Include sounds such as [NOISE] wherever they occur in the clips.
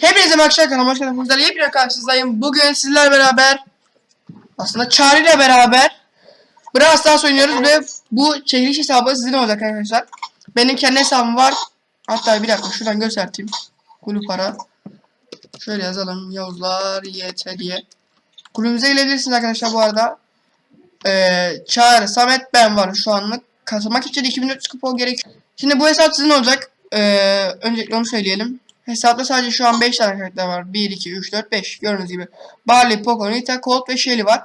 Hepinize merhaba kanalıma hoş geldiniz. Sizlerle yepyeni karşınızdayım. Bugün sizler beraber aslında Çağrı ile beraber Brawl Stars oynuyoruz ve bu çekiliş hesabı sizin olacak arkadaşlar. Benim kendi hesabım var. Hatta bir dakika şuradan göstereyim. Kulüp para. Şöyle yazalım. Yavuzlar YT diye. Kulübümüze gelebilirsiniz arkadaşlar bu arada. Ee, Çağrı, Samet ben varım şu anlık. Katılmak için 2400 kupon gerekiyor. Şimdi bu hesap sizin olacak. Ee, öncelikle onu söyleyelim. Hesapta sadece şu an 5 tane karakter var. 1, 2, 3, 4, 5. Gördüğünüz gibi. Barley, Poco, Nita, Colt ve Shelly var.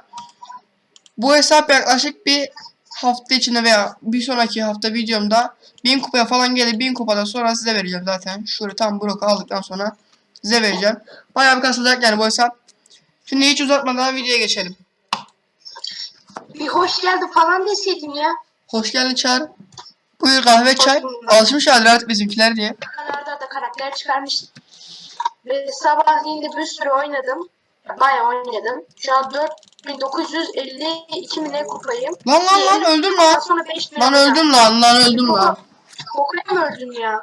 Bu hesap yaklaşık bir hafta içinde veya bir sonraki hafta videomda 1000 kupaya falan gelir. 1000 kupadan sonra size vereceğim zaten. Şurada tam bloku aldıktan sonra size vereceğim. Bayağı bir kasılacak yani bu hesap. Şimdi hiç uzatmadan videoya geçelim. Bir hoş geldin falan deseydin ya. Hoş geldin Çağrı. Buyur kahve çay. bulduk. Alışmış halde artık bizimkiler diye. Karakter çıkarmıştım. Ve sabahleyin de bir sürü oynadım. Bayağı oynadım. Şu an 4952 mi ne kupayım. Lan lan lan öldüm lan. Sonra 5 lira. Lan öldüm lan lan öldüm lan. Kokuya mı öldün ya?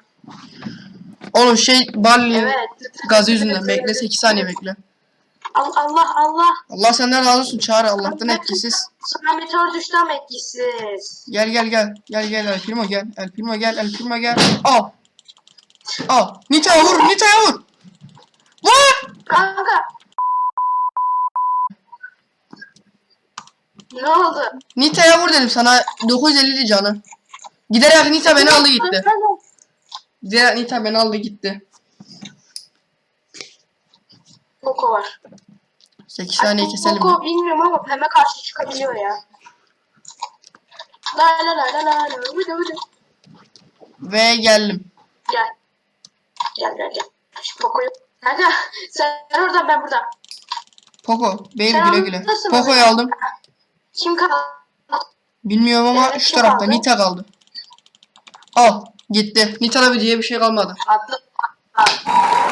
Oğlum şey Barley Evet. gazı yüzünden bekle 8 saniye bekle. Al- Allah Allah. Allah senden razı olsun Çağrı Allah'tan etkisiz. Sana meteor düştü ama etkisiz. Gel gel gel. Gel gel El Primo gel. El Primo gel El Primo gel. Al. Al. Nita'ya vur Nita'ya vur. Vur. Kanka. Ne oldu? Nita'ya vur dedim sana. 950 canı. Giderek Nita beni aldı gitti. Giderek Nita beni aldı gitti. Koko var. 8 saniye Ay, keselim. Koko bilmiyorum ama peme karşı çıkabiliyor ya. La la la la la la. Vıdı vıdı. Ve geldim. Gel. Gel gel gel. Şu Poco'yu. Kanka sen oradan ben buradan. Poco. Baby Sen güle güle. nasıl Poco'yu aldım. Kim kaldı? Bilmiyorum ama Evet, şu kim tarafta aldı? Nita kaldı. Al. Gitti. Nita'da bir diye bir şey kalmadı. Atlı.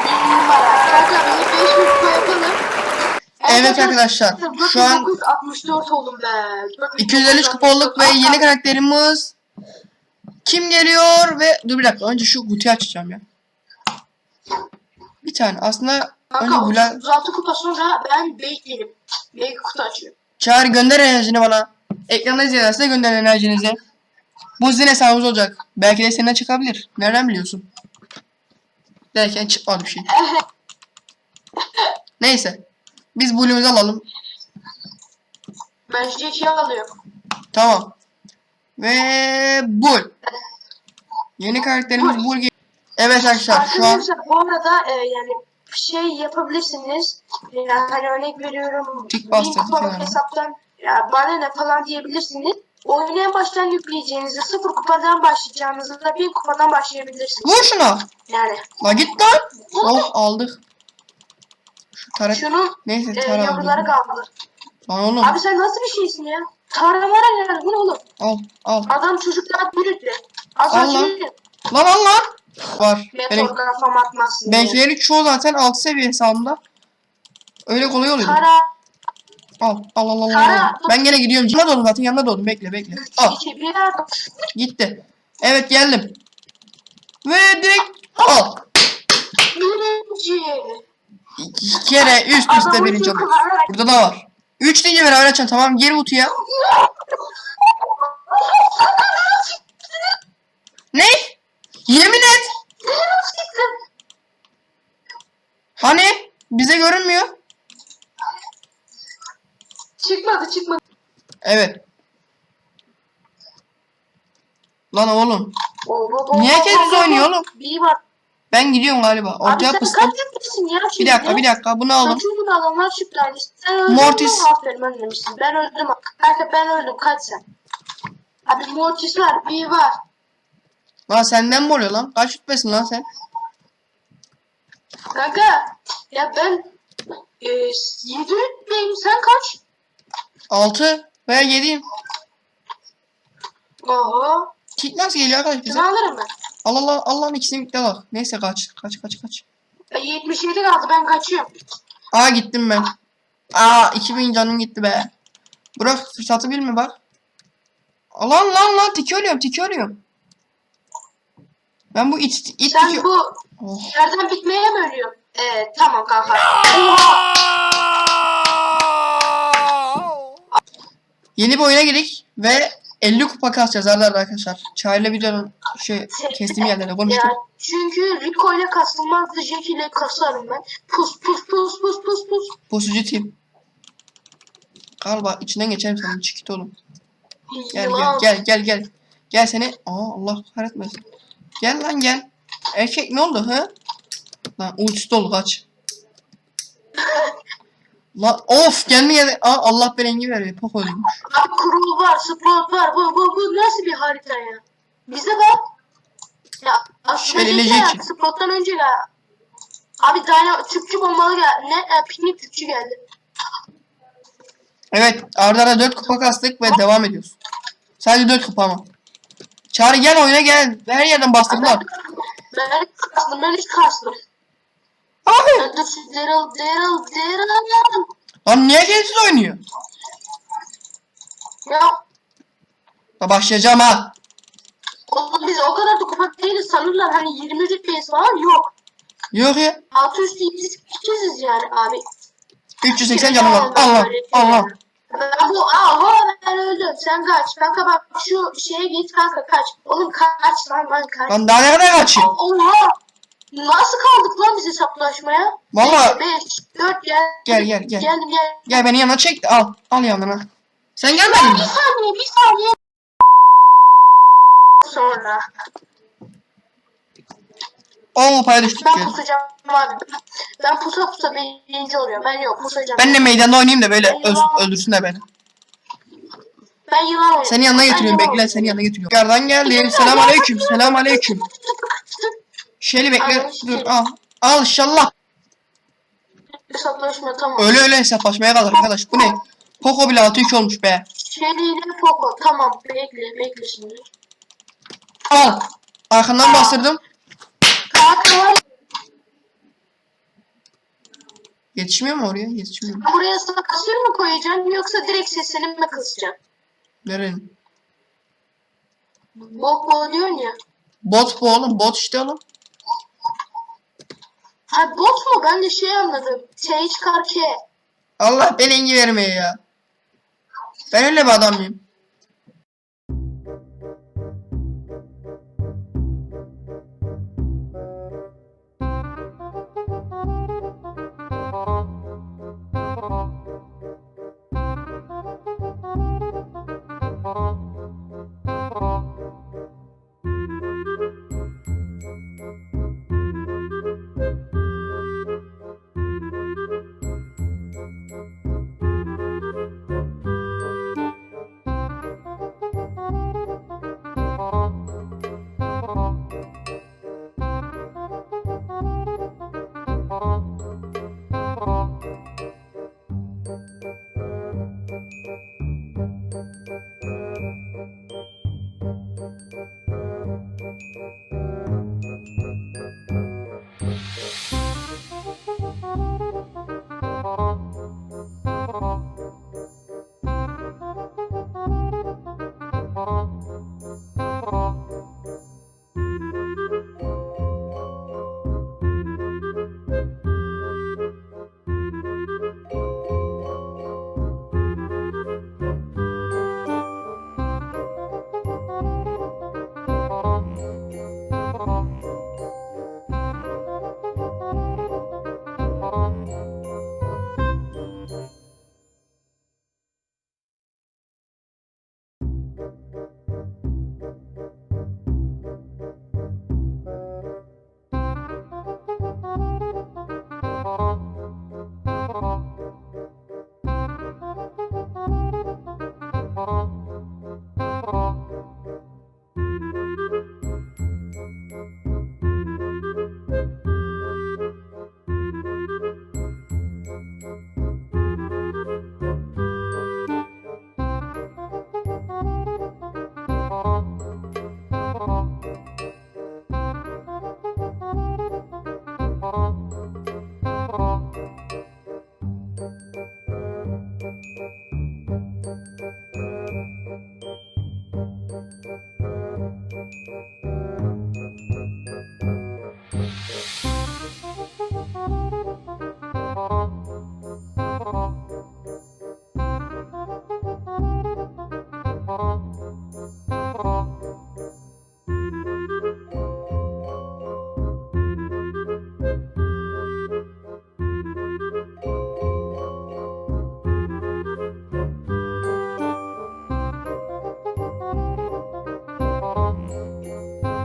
Bir numara. Kanka beni 5 kupa yapalım. Evet arkadaşlar. Şu an 4964 oldum be. 253 kupa olduk ve yeni karakterimiz kim geliyor ve dur bir dakika önce şu kutuyu açacağım ya. Bir tane aslında önce Kanka Bülent 36 kupa sonra ben beklerim. Belki kutu açıyorum. çağır gönder enerjini bana. Ekranda izleyenler gönder enerjinizi. Bu sizin hesabınız olacak. Belki de seninle çıkabilir. Nereden biliyorsun? Derken çıkmadı bir şey. [LAUGHS] Neyse. Biz bulumuzu alalım. Ben Jack'i alıyorum. Tamam. Ve bul. Yeni karakterimiz bul. Evet arkadaşlar şu an Arkadaşlar bu arada e, yani şey yapabilirsiniz. Yani hani örnek veriyorum. Tik bin bastırdı kupalık kenara. hesaptan ya bana ne falan diyebilirsiniz. Oyuna en baştan yükleyeceğinizi, sıfır kupadan başlayacağınızı da bin kupadan başlayabilirsiniz. vur şuna. Yani La git lan. Oh aldık. Şu taret. şunun Neyse e, tara yavruları aldım. kaldı. Lan oğlum. Abi sen nasıl bir şeysin ya? Taramara yani bu ne oğlum? Al al. Adam çocuklar büyüdü. Az Allah. önce Lan al lan. Var. Meteor kafam atmazsın. diye. benimkilerin çoğu zaten 6 seviye hesabımda. Öyle kolay oluyor. Tara. Al al al al. al. Tara. Ben gene gidiyorum. Yanına doğdum zaten yanına doğdum. Bekle bekle. Al. Gitti. Evet geldim. Ve direkt al. Birinci. İki kere üst üste birinci var. Burada da var. Üç deyince beraber açalım tamam. Geri kutuya. Ne? Yemin et. Hani? Bize görünmüyor. Çıkmadı çıkmadı. Evet. Lan oğlum. Bo- bo- Niye bo- oynuyor oğlum? Bir var. Ben gidiyorum galiba. Abi Ortaya sen pıstım. kaç yüklesin ya Bir şimdi? dakika bir dakika bunu aldım. Kaçıncı adamlar çıktı hani. Sen öldün Mortis. mü? Aferin ölmemişsin. Ben öldüm. Kanka ben öldüm. Kaç sen? Abi Mortis var. Bir var. Lan senden mi oluyor lan? Kaç rütbesin lan sen? Kanka. Ya ben e, 7 rütbeyim. Sen kaç? 6 veya 7'yim. Oho. Nasıl geliyor arkadaş bize? Şunu alırım ben. Allah Allah Allah'ın ikisini birlikte bak. Neyse kaç kaç kaç kaç. E, 77 kaldı. Ben kaçıyorum. Aa gittim ben. Aa 2000 canım gitti be. Bırak fırsatı bilme bak. Lan lan lan tiki ölüyorum tiki ölüyorum. Ben bu it, it Sen tiki... bu Oh. yerden bitmeye mi ölüyorsun? Evet tamam kanka. Oha! Yeni bir oyuna girdik ve 50 kupa kasacağız arada arkadaşlar. Çağrı'yla videonun şey kestiğim yerlerde konuştuk. Ya, çünkü Rico ile kasılmaz da Jack ile kasarım ben. Pus pus pus pus pus pus. Pusucu team. Galiba içinden geçerim senin çıkıt oğlum. Gel gel gel gel gel. Gel seni. Aa Allah kahretmesin. Gel lan gel. Erkek ne oldu ha? Lan ultisi dolu kaç. Lan of geldi geldi. Aa Allah berengi veriyor. Pok ölmüş. Abi kurul var, sprot var. Bu, bu, bu nasıl bir harita ya? Bize bak. Ya aslında şey ya, Jack. sprottan önce ya. Abi tane tüpçü bombalı geldi. Ne? E, piknik tüpçü geldi. Evet arda arda 4 kupa kastık ve devam ediyoruz. Sadece 4 kupa ama. Çağrı gel oyuna gel. Her yerden bastırdılar. Ben hiç kastım, ben hiç kastım. Abi. Dur, Daryl, Daryl, Daryl. Lan niye kendisiz oynuyor? Ya Ya başlayacağım ha. oğlum biz o kadar da kupa değiliz sanırlar hani 20 rütbeyiz falan yok. Yok ya. Altı üstü biz ikiziz yani abi. 380 canım var. Allah Allah. Ben bu aha ben öldüm sen kaç kanka bak şu şeye git kanka kaç oğlum kaç lan lan kaç Lan daha ne kadar kaçayım? oha nasıl kaldık lan biz hesaplaşmaya Valla 5 4 gel Gel, gel, gel. geldim gel gel beni yanına çek al. Al yanına. Sen gelmedin bir mi? saniye bir saniye sonra 10 kupaya düştük ben gel. pusacağım abi ben pusa pusa birinci oluyorum ben yok pusacağım Ben de meydanda oynayayım da böyle öz- öldürsünler beni. ben yılan oynuyorum Seni yanına Ben getiriyorum yılan bekle seni yanına getiriyorum. Yardan geldim. Selam aleyküm. Selam aleyküm. Şeli bekle. Dur al. Al inşallah. Hesaplaşma tamam. Öyle öyle hesaplaşmaya kalır arkadaş. Bu ne? Poco bile 6-3 olmuş be. Shelly ile Poco tamam bekle bekle şimdi. Al. Arkandan bastırdım. Kanka var ya, Yetişmiyor mu oraya? Yetişmiyor buraya sakasır mı koyacaksın yoksa direkt sesini mi kısacaksın? Nerenin? Bok bok diyorsun ya. Bot bu oğlum. Bot işte oğlum. Ha bot mu? Ben de şey anladım. Şey çıkar ki. Allah belengi vermeye ya. Ben öyle bir adam mıyım?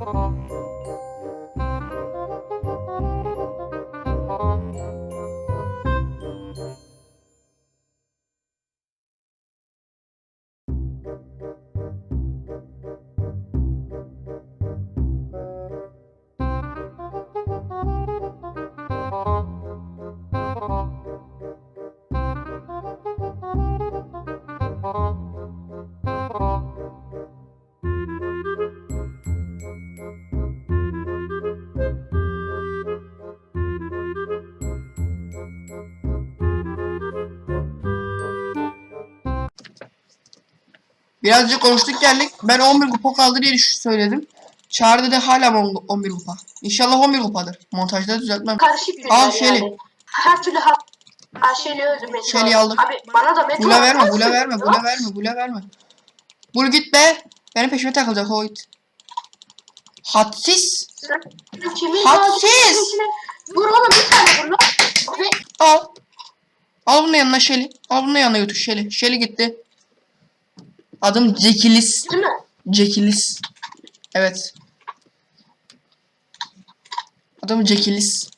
Oh. Birazcık konuştuk geldik. Ben 11 kupa kaldı diye söyledim. Çağrı dedi hala on- 11 kupa. İnşallah 11 kupadır. Montajda düzeltmem. Karışık bir Al yani. Shelly. Her türlü hak. Ha Shelly'i öldürmesi Shelly'i lazım. aldık. Abi bana da metal Bula verme, bula verme, bula verme, bula verme. Bul git be. Benim peşime takılacak o it. Hadsiz. Hadsiz. Vur oğlum bir tane vur lan. Al. Al bunun yanına Shelly. Al bunun yanına götür Shelly. Shelly gitti. Adım Cekilis. değil mi? Cekilis. Evet. Adım Cekilis.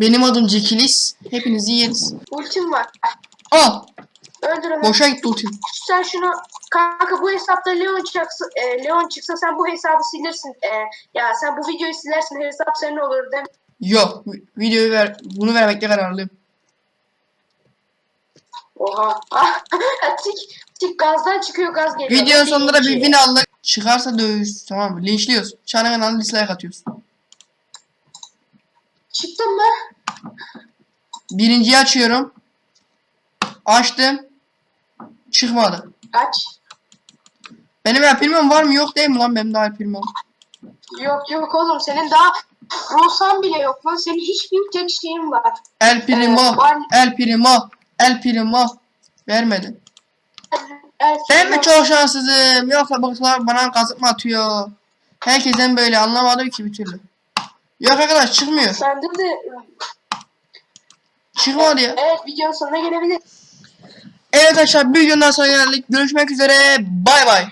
Benim adım Cekilis. Hepinizi yeriz. Ultim var. Al. Öldür onu. Boşa gitti ultim. Sen şunu kanka bu hesapta Leon çıksa, e, Leon çıksa sen bu hesabı silirsin. E, ya sen bu videoyu silersin hesap senin olur değil mi? Yok. vi- Videoyu ver. Bunu vermekte kararlıyım. Oha. [LAUGHS] Tik, tik gazdan çıkıyor gaz geliyor. Videonun sonunda da bir win aldık. Çıkarsa dövüş. Tamam mı? Linçliyoruz. Çağrı kanalına dislike atıyoruz. Çıktın mı? Birinciyi açıyorum. Açtım. Çıkmadı. Aç. Benim el primum var mı? Yok değil mi lan benim daha el primum? Yok yok oğlum senin daha Rosan bile yok lan. Senin hiçbir tek şeyin var. El primo. Ee, var- El primo. El primo. Vermedi. Ben mi çok şanssızım? Yoksa bakışlar bana kazık mı atıyor? Herkesten böyle anlamadım ki bir türlü. Yok arkadaş çıkmıyor. Sende de Çıkmadı ya. evet videonun sonuna gelebilir. Evet arkadaşlar bir videonun daha sonra geldik. Görüşmek üzere. Bay bay.